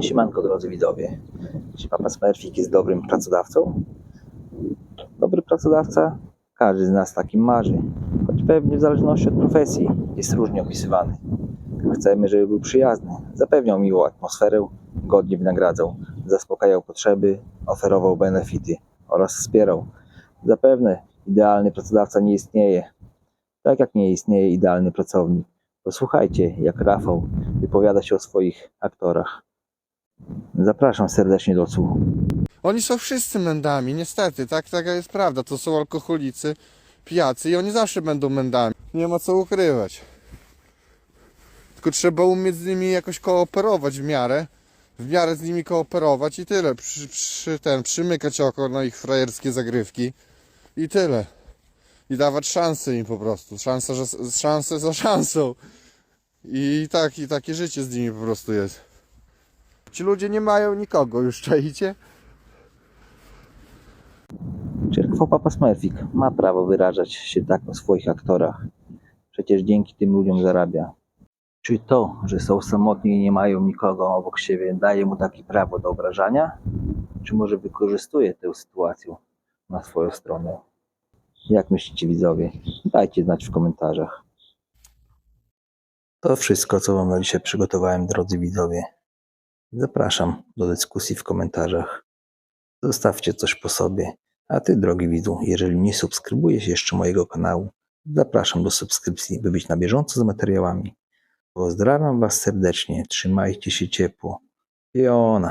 Siemanko drodzy widzowie. Czy Papa Smurfik jest dobrym pracodawcą? Dobry pracodawca? Każdy z nas takim marzy. Choć pewnie w zależności od profesji jest różnie opisywany. Chcemy, żeby był przyjazny, zapewniał miłą atmosferę, godnie wynagradzał, zaspokajał potrzeby, oferował benefity oraz wspierał. Zapewne idealny pracodawca nie istnieje, tak jak nie istnieje idealny pracownik. Posłuchajcie, jak Rafał wypowiada się o swoich aktorach. Zapraszam serdecznie do odsłuchu. Oni są wszyscy mędami, niestety, tak, taka jest prawda. To są alkoholicy, pijacy i oni zawsze będą mędami. Nie ma co ukrywać. Tylko trzeba umieć z nimi jakoś kooperować w miarę. W miarę z nimi kooperować i tyle. Przy, przy ten, przymykać oko na ich frajerskie zagrywki i tyle. I dawać szansę im po prostu. Szansa, że, szansę za szansą. I tak, i takie życie z nimi po prostu jest. Ci ludzie nie mają nikogo, już czaicie? Czy Rafał Papa Smurfik ma prawo wyrażać się tak o swoich aktorach? Przecież dzięki tym ludziom zarabia. Czy to, że są samotni i nie mają nikogo obok siebie, daje mu takie prawo do obrażania? Czy może wykorzystuje tę sytuację na swoją stronę? Jak myślicie widzowie? Dajcie znać w komentarzach. To wszystko, co Wam na dzisiaj przygotowałem, drodzy widzowie. Zapraszam do dyskusji w komentarzach. Zostawcie coś po sobie. A Ty, drogi widzu, jeżeli nie subskrybujesz jeszcze mojego kanału, zapraszam do subskrypcji, by być na bieżąco z materiałami. Pozdrawiam Was serdecznie, trzymajcie się ciepło. Jona.